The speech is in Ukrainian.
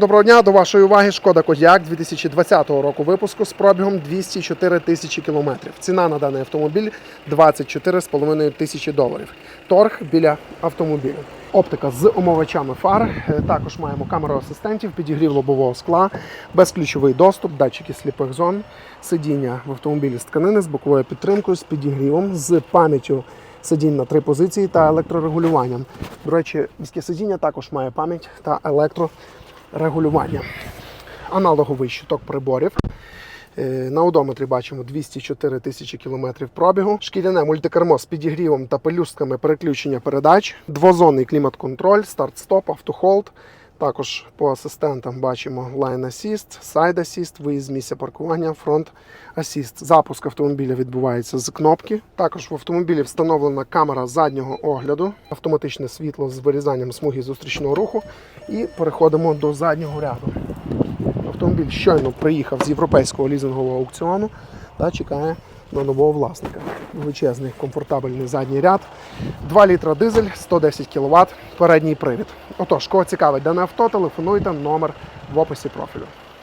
Доброго дня до вашої уваги. Шкода Кодіак 2020 року випуску з пробігом 204 тисячі кілометрів. Ціна на даний автомобіль 24,5 тисячі доларів. Торг біля автомобіля. Оптика з омовачами фар. Е, Також маємо камеру асистентів, підігрів лобового скла, безключовий доступ, датчики сліпих зон, сидіння в автомобілі з тканини з боковою підтримкою, з підігрівом, з пам'яттю сидінь на три позиції та електрорегулюванням. До речі, міське сидіння також має пам'ять та електрорегулювання. Аналоговий щиток приборів. Е, На одометрі бачимо 204 тисячі кілометрів пробігу. Шкіряне мультикермо з підігрівом та пелюстками переключення передач, двозонний клімат-контроль, старт-стоп, автохолд. Також по асистентам бачимо Line Assist, Side Assist, виїзд з місця паркування, Front Assist. Запуск автомобіля відбувається з кнопки. Також в автомобілі встановлена камера заднього огляду, автоматичне світло з вирізанням смуги зустрічного руху. І переходимо до заднього ряду. Автомобіль щойно приїхав з європейського лізингового аукціону та чекає на нового власника. Величезний комфортабельний задній ряд. 2 літра дизель, 110 кВт, передній привід. Отож, кого цікавить дане авто, телефонуйте номер в описі профілю.